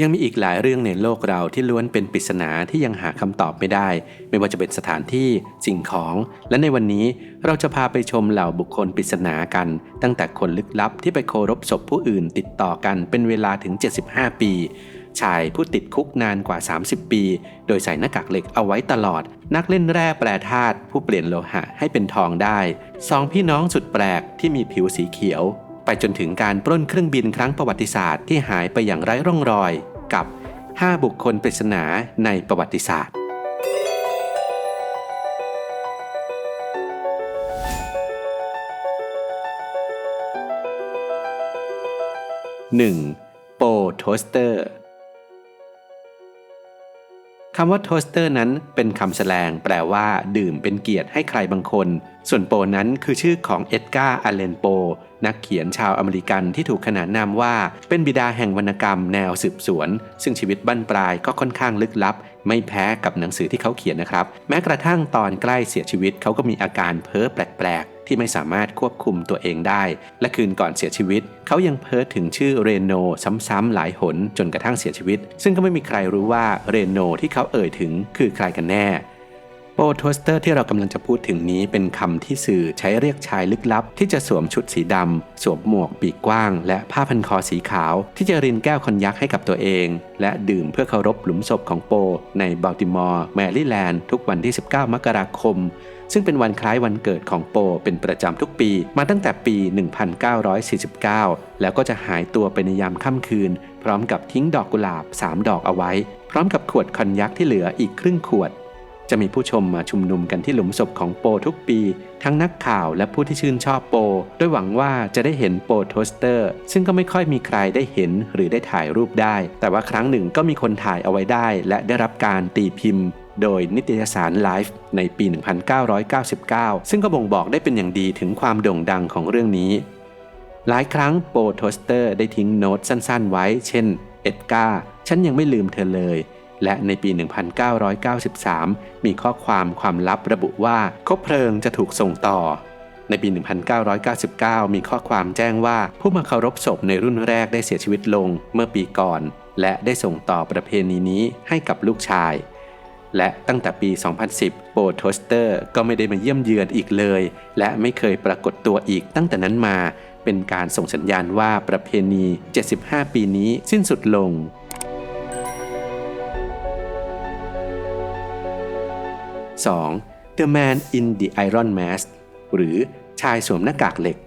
ยังมีอีกหลายเรื่องในโลกเราที่ล้วนเป็นปริศนาที่ยังหาคำตอบไม่ได้ ไม่ว่าจะเป็นสถานที่สิ่งของ และในวันนี้เราจะพาไปชมเหล่าบุคคลปริศนากัน ตั้งแต่คนลึกลับที่ไปโครบศพผู้อื่นติดต่อกันเป็นเวลาถึง 75 ปี ชายผู้ติดคุกนานกว่า 30 ปี โดยใส่หน้ากากเหล็กเอาไว้ตลอด นักเล่นแร่แปรธาตุผู้เปลี่ยนโลหะให้เป็นทองได้สองพี่น้องสุดแปลกที่มีผิวสีเขียว ไปจนถึงการปล้นเครื่องบินครั้งประวัติศาสตร์ที่หายไปอย่างไร้ร่องรอยกับ 5 บุคคลปริศนาในประวัติศาสตร์ 1. โปโทสเตอร์ คำว่าโทสเตอร์นั้นเป็นคำแสลงแปลว่า ดื่มเป็นเกียรติให้ใครบางคน ส่วนโปนั้นคือชื่อของเอ็ดการ์อาเลนโป นักเขียนชาวอเมริกันที่ถูกขนานนามว่า เป็นบิดาแห่งวรรณกรรมแนวสืบสวน ซึ่งชีวิตบั้นปลายก็ค่อนข้างลึกลับ ไม่แพ้กับหนังสือที่เขาเขียนนะครับ แม้กระทั่งตอนใกล้เสียชีวิตเขาก็มีอาการเพ้อแปลก ที่ไม่สามารถควบคุมตัวเองได้ และคืนก่อนเสียชีวิต เขายังเพ้อถึงชื่อเรโนซ้ำๆหลายหนจนกระทั่งเสียชีวิต ซึ่งก็ไม่มีใครรู้ว่าเรโนที่เขาเอ่ยถึงคือใครกันแน่ โปโทสเตอร์ที่เรากำลังจะพูดถึงนี้เป็นคำที่สื่อใช้เรียกชายลึกลับ ที่จะสวมชุดสีดำ สวมหมวกปีกกว้าง และผ้าพันคอสีขาว ที่จะรินแก้วคอนยักให้กับตัวเอง และดื่มเพื่อเคารพหลุมศพของโป ในบัลติมอร์แมริแลนด์ทุกวันที่ 19 มกราคม ซึ่งเป็นวันคล้ายวันเกิดของโปเป็นประจำทุกปี มาตั้งแต่ปี 1949 แล้วก็จะหายตัวไปในยามค่ำคืน พร้อมกับทิ้งดอกกุหลาบ 3 ดอกเอาไว้ พร้อมกับขวดคอนยักที่เหลืออีกครึ่งขวด จะมีผู้ชมมาชุมนุมกันที่หลุมศพของโปทุกปี ทั้งนักข่าวและผู้ที่ชื่นชอบโปโดยหวังว่าจะได้เห็นโปโทสเตอร์ ซึ่งก็ไม่ค่อยมีใครได้เห็นหรือได้ถ่ายรูปได้ แต่ว่าครั้งหนึ่งก็มีคนถ่ายเอาไว้ได้ และได้รับการตีพิมพ์โดยนิตยสาร Life ในปี 1999 ซึ่งก็บ่งบอกได้เป็นอย่างดีถึงความโด่งดังของเรื่องนี้ หลายครั้งโปโทสเตอร์ได้ทิ้งโน้ตสั้นๆไว้ เช่น เอ็ดการ์ฉันยังไม่ลืมเธอเลย และในปี 1993 มีข้อความความลับระบุว่าคบเพลิงจะถูกส่งต่อ ในปี 1999 มีข้อความแจ้งว่าผู้มาเคารพศพในรุ่นแรกได้เสียชีวิตลงเมื่อปีก่อน และได้ส่งต่อประเพณีนี้ให้กับลูกชาย และตั้งแต่ปี 2010โปโทสเตอร์ก็ไม่ได้มาเยี่ยมเยือนอีกเลย และไม่เคยปรากฏตัวอีกตั้งแต่นั้นมา เป็นการส่งสัญญาณว่าประเพณี 75 ปีนี้สิ้นสุดลง 2. The Man in the Iron Mask หรือชายสวมหน้ากากเหล็ก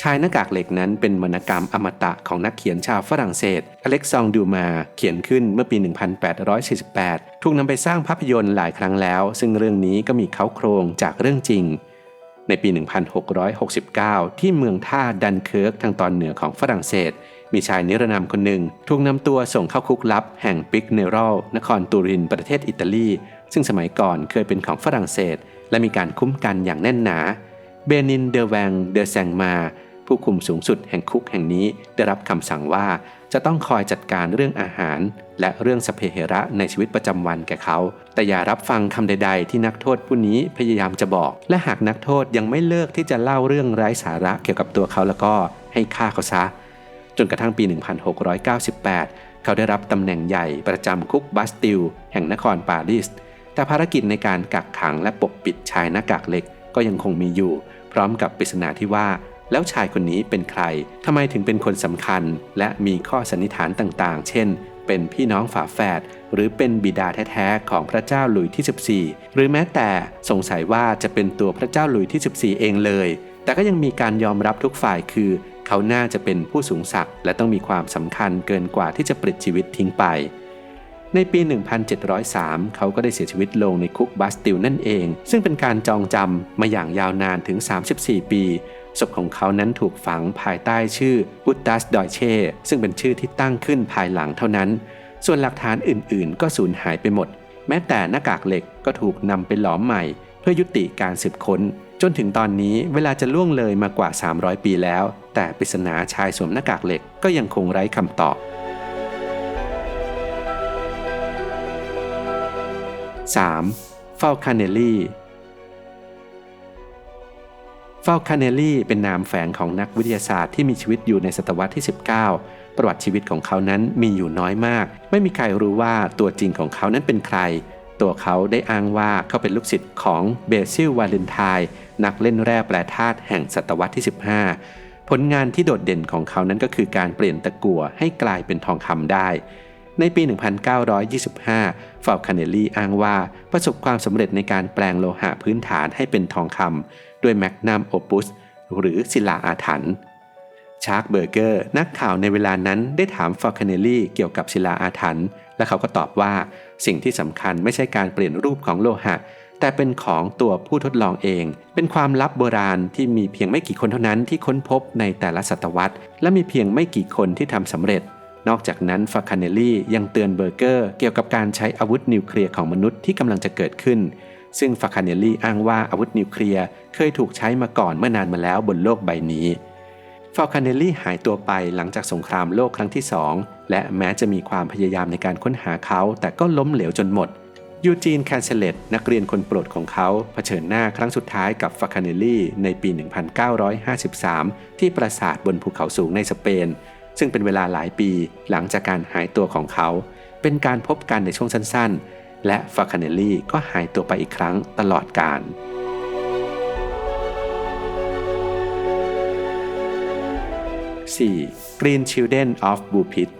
ชายหน้ากากเหล็กนั้นเป็นวรรณกรรมอมตะของนักเขียนชาวฝรั่งเศส อเล็กซองดูมา เขียนขึ้นเมื่อปี 1848 ถูกนำไปสร้างภาพยนตร์หลายครั้งแล้ว ซึ่งเรื่องนี้ก็มีเขาโครงจากเรื่องจริง ในปี 1669 ที่เมืองท่าดันเคิร์กทางตอนเหนือของฝรั่งเศสมีชายนิรนามคนหนึ่ง ถูกนำตัวส่งเข้าคุกลับ แห่งปิกเนรอลนครตูริน ประเทศอิตาลี ซึ่งสมัยก่อนเคยเป็นของฝรั่งเศส และมีการคุ้มกันอย่างแน่นหนา เบนินเดแวงเดแซงมา ผู้คุมสูงสุดแห่งคุกแห่งนี้ได้รับคำสั่งว่าจะต้องคอยจัดการเรื่องอาหาร และเรื่องสเปเหระในชีวิตประจำวันแก่เขา แต่อย่ารับฟังคำใด ๆ ที่นักโทษผู้นี้พยายามจะบอก และหากนักโทษยังไม่เลิกที่จะเล่าเรื่องไร้สาระเกี่ยวกับตัวเขาแล้วก็ให้ฆ่าเขาซะ จนกระทั่งปี 1698 เขาได้รับตำแหน่งใหญ่ประจำคุกบาสติล แห่งนครปารีส แต่ภารกิจในการกักขังและปกปิดชายหน้ากากเหล็กก็ยังคงมีอยู่ พร้อมกับปริศนาที่ว่าแล้วชายคนนี้เป็นใคร ทำไมถึงเป็นคนสำคัญ และมีข้อสันนิษฐานต่างๆ เช่น เป็นพี่น้องฝาแฝด หรือเป็นบิดาแท้ๆ ของพระเจ้าหลุยที่ 14 หรือแม้แต่สงสัยว่าจะเป็นตัวพระเจ้าหลุยที่ 14 เองเลย แต่ก็ยังมีการยอมรับทุกฝ่ายคือ เขาน่าจะเป็นผู้สูงศักดิ์และต้องมีความสำคัญเกินกว่าที่จะปลิดชีวิตทิ้งไป ในปี 1703 เขาก็ได้เสียชีวิตลงในคุกบาสติลนั่นเอง ซึ่งเป็นการจองจำมาอย่างยาวนานถึง 34 ปีศพของเขานั้นถูกฝังภายใต้ชื่ออุตตัสดอยเช่ซึ่งเป็นชื่อที่ตั้งขึ้นภายหลังเท่านั้น ส่วนหลักฐานอื่นๆ ก็สูญหายไปหมด แม้แต่หน้ากากเหล็กก็ถูกนำไปหลอมใหม่ เพื่อยุติการสืบค้น จนถึงตอนนี้เวลาจะล่วงเลยมากว่า 300 ปีแล้ว แต่ปริศนาชายสวมหน้ากากเหล็กก็ยังคงไร้คำตอบ 3. ฟาลคาเนลลี่ฟาลคาเนลลี่เป็นนามแฝงของนักวิทยาศาสตร์ที่มีชีวิตอยู่ในศตวรรษที่ 19 ประวัติชีวิตของเขานั้นมีอยู่น้อยมาก ไม่มีใครรู้ว่าตัวจริงของเขานั้นเป็นใคร ตัวเขาได้อ้างว่าเขาเป็นลูกศิษย์ของเบซิลวาเลนไทน์นักเล่นแร่แปรธาตุแห่งศตวรรษที่ 15 ผลงานที่โดดเด่นของเขานั้นก็คือการเปลี่ยนตะกั่วให้กลายเป็นทองคำได้ ในปี 1925 ฟาลคาเนลลีอ้างว่าประสบความสำเร็จในการแปลงโลหะพื้นฐานให้เป็นทองคำด้วยแมกนัมโอปุสหรือศิลาอาถรรพ์ชาร์กเบอร์เกอร์นักข่าวในเวลานั้นได้ถามฟอร์คาเนลลี่เกี่ยวกับศิลาอาถรรพ์และเขาก็ตอบว่าสิ่งที่สำคัญไม่ใช่การเปลี่ยนรูปของโลหะ แต่เป็นของตัวผู้ทดลองเอง เป็นความลับโบราณที่มีเพียงไม่กี่คนเท่านั้นที่ค้นพบในแต่ละศตวรรษ และมีเพียงไม่กี่คนที่ทำสำเร็จ นอกจากนั้นฟาคาเนลลี่ยังเตือนเบอร์เกอร์เกี่ยวกับการใช้อาวุธนิวเคลียร์ของมนุษย์ที่กำลังจะเกิดขึ้น ซึ่งฟาคาเนลลี่อ้างว่าอาวุธนิวเคลียร์เคยถูกใช้มาก่อนเมื่อนานมาแล้วบนโลกใบนี้ฟาคาเนลลี่หายตัวไปหลังจากสงครามโลกครั้งที่สองและแม้จะมีความพยายามในการค้นหาเขา แต่ก็ล้มเหลวจนหมดยูจีนแคนเซเลตนักเรียนคนโปรดของเขาเผชิญหน้าครั้งสุดท้ายกับฟาคาเนลลี่ในปี 1953 ที่ปราสาทบนภูเขาสูงในสเปน ซึ่งเป็นเวลาหลายปีหลังจากการหายตัวของเขา เป็นการพบกันในช่วงสั้นๆ และฟาคาเนลลี่ก็หายตัวไปอีกครั้งตลอดกาล 4. Green Children of b u p i t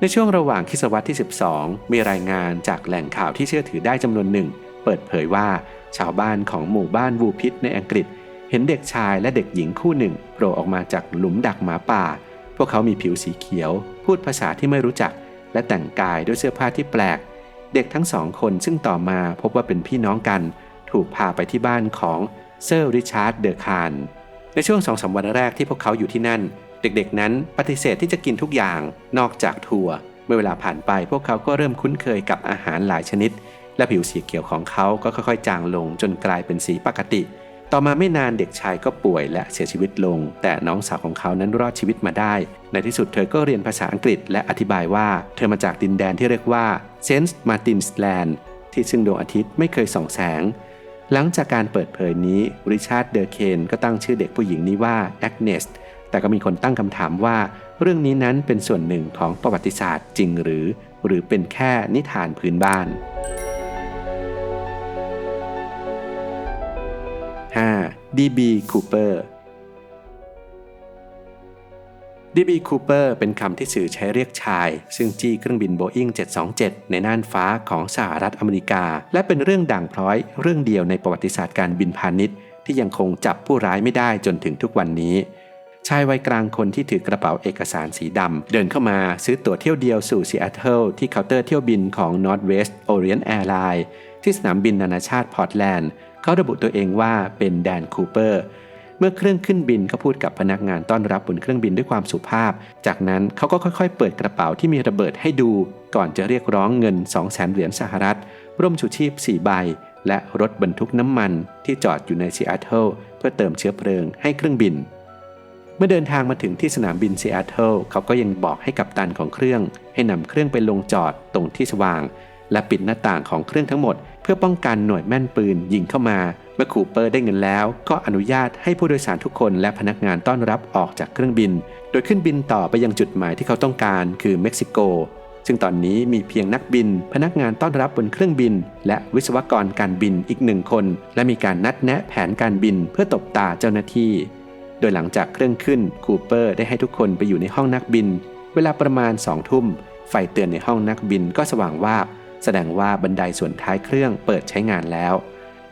ในช่วงระหว่างคิศวรรษที่ 12 มีรายงานจากแหล่งข่าวที่เชื่อถือได้จำนวนหนึ่ง เปิดเผยว่าชาวบ้านของหมู่บ้านบูพิษในอังกฤษ เห็นเด็กชายและเด็กหญิงคู่หนึ่งโผล่ออกมาจากหลุมดักหมาป่า พวกเขามีผิวสีเขียว พูดภาษาที่ไม่รู้จัก และแต่งกายด้วยเสื้อผ้าที่แปลก เด็กทั้งสองคนซึ่งต่อมาพบว่าเป็นพี่น้องกัน ถูกพาไปที่บ้านของเซอร์ริชาร์ดเดอะคานในช่วงสองสาวันแรกที่พวกเขาอยู่ที่นั่น เด็กๆนั้นปฏิเสธที่จะกินทุกอย่างนอกจากถั่ว เมื่อเวลาผ่านไปพวกเขาก็เริ่มคุ้นเคยกับอาหารหลายชนิด และผิวสีเขียวของเขาก็ค่อยๆ จางลงจนกลายเป็นสีปกติ ต่อมาไม่นานเด็กชายก็ป่วยและเสียชีวิตลง แต่น้องสาวของเขานั้นรอดชีวิตมาได้ ในที่สุดเธอก็เรียนภาษาอังกฤษและอธิบายว่าเธอมาจากดินแดนที่เรียกว่าเซนต์มาตินส์แลนด์ที่ซึ่งดวงอาทิตย์ไม่เคยส่องแสง หลังจากการเปิดเผยนี้ริชาร์ดเดอเคนก็ตั้งชื่อเด็กผู้หญิงนี้ว่าแอกเนสแต่ก็มีคนตั้งคำถามว่า เรื่องนี้นั้นเป็นส่วนหนึ่งของประวัติศาสตร์จริงหรือ หรือเป็นแค่นิทานพื้นบ้าน 5. D.B. Cooper D.B. Cooper เป็นคำที่สื่อใช้เรียกชาย ซึ่งจี้เครื่องบิน Boeing 727 ในน่านฟ้าของสหรัฐอเมริกา และเป็นเรื่องด่างพร้อย เรื่องเดียวในประวัติศาสตร์การบินพาณิชย์ที่ยังคงจับผู้ร้ายไม่ได้จนถึงทุกวันนี้ ชายวัยกลางคนที่ถือกระเป๋าเอกสารสีดำ เดินเข้ามาซื้อตั๋วเที่ยวเดียวสู่ซีแอตเทิลที่เคาน์เตอร์เที่ยวบินของ Northwest Orient Airlines ที่สนามบินนานาชาติพอร์ตแลนด์ เขาระบุตัวเองว่าเป็นแดนคูเปอร์ เมื่อเครื่องขึ้นบินก็พูดกับพนักงานต้อนรับบนเครื่องบินด้วยความสุภาพ จากนั้นเขาก็ค่อยๆ เปิดกระเป๋าที่มีระเบิดให้ดู ก่อนจะเรียกร้องเงิน 2 0 0แสนเหรียญสหรัฐ ร่มชูชีพ 4 ใบ และรถบรรทุกน้ำมันที่จอดอยู่ในซีแอตเทิลเพื่อเติมเชื้อเพลิงให้เครื่องบิน เมื่อเดินทางมาถึงที่สนามบินซีแอตเทิลเขาก็ยังบอกให้กับตันของเครื่อง ให้นำเครื่องไปลงจอดตรงที่สว่าง และปิดหน้าต่างของเครื่องทั้งหมด เพื่อป้องกันหน่วยแม่นปืนยิงเข้ามา เมื่อคูเปอร์ได้เงินแล้ว ก็อนุญาตให้ผู้โดยสารทุกคนและพนักงานต้อนรับออกจากเครื่องบิน โดยขึ้นบินต่อไปยังจุดหมายที่เขาต้องการคือเม็กซิโก ซึ่งตอนนี้มีเพียงนักบิน พนักงานต้อนรับบนเครื่องบิน และวิศวกรการบินอีกหนึ่งคน และมีการนัดแนะแผนการบินเพื่อตบตาเจ้าหน้าที่ โดยหลังจากเครื่องขึ้นคูเปอร์ได้ให้ทุกคนไปอยู่ในห้องนักบิน เวลาประมาณสองทุ่มไฟเตือนในห้องนักบินก็สว่างวาบ แสดงว่าบันไดส่วนท้ายเครื่องเปิดใช้งานแล้ว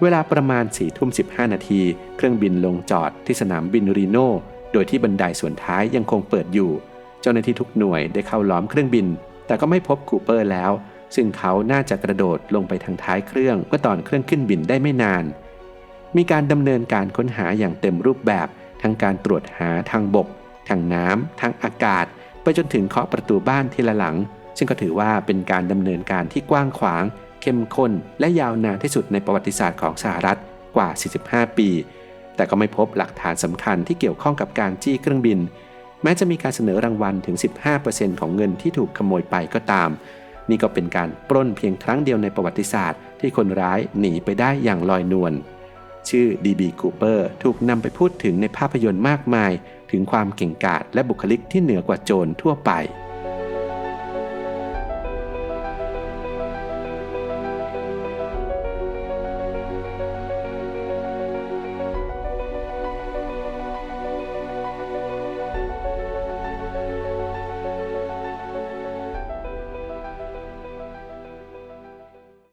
เวลาประมาณ4ี่ทุ่มสินาที เครื่องบินลงจอดที่สนามบินรีโนโดยที่บันไดส่วนท้ายยังคงเปิดอยู่ เจ้าหน้าที่ทุกหน่วยได้เข้าล้อมเครื่องบิน แต่ก็ไม่พบคูเปอร์แล้ว ซึ่งเขาน่าจะกระโดดลงไปทางท้ายเครื่องเมื่อตอนเครื่องขึ้นบินได้ไม่นาน มีการดำเนินการค้นหาอย่างเต็มรูปแบบ ทั้งการตรวจหาทางบก ทางน้ำทางอากาศ ไปจนถึงเคาะประตูบ้านทีละหลัง ซึ่งก็ถือว่าเป็นการดำเนินการที่กว้างขวาง เข้มข้น และยาวนานที่สุดในประวัติศาสตร์ของสหรัฐกว่า 45 ปี แต่ก็ไม่พบหลักฐานสำคัญที่เกี่ยวข้องกับการจี้เครื่องบิน แม้จะมีการเสนอรางวัลถึง 15%ของเงินที่ถูกขโมยไปก็ตาม นี่ก็เป็นการปล้นเพียงครั้งเดียวในประวัติศาสตร์ ที่คนร้ายหนีไปได้อย่างลอยนวลชื่อ D.B. Cooper ถูกนำไปพูดถึงในภาพยนตร์มากมาย ถึงความเก่งกาจและบุคลิกที่เหนือกว่าโจรทั่วไป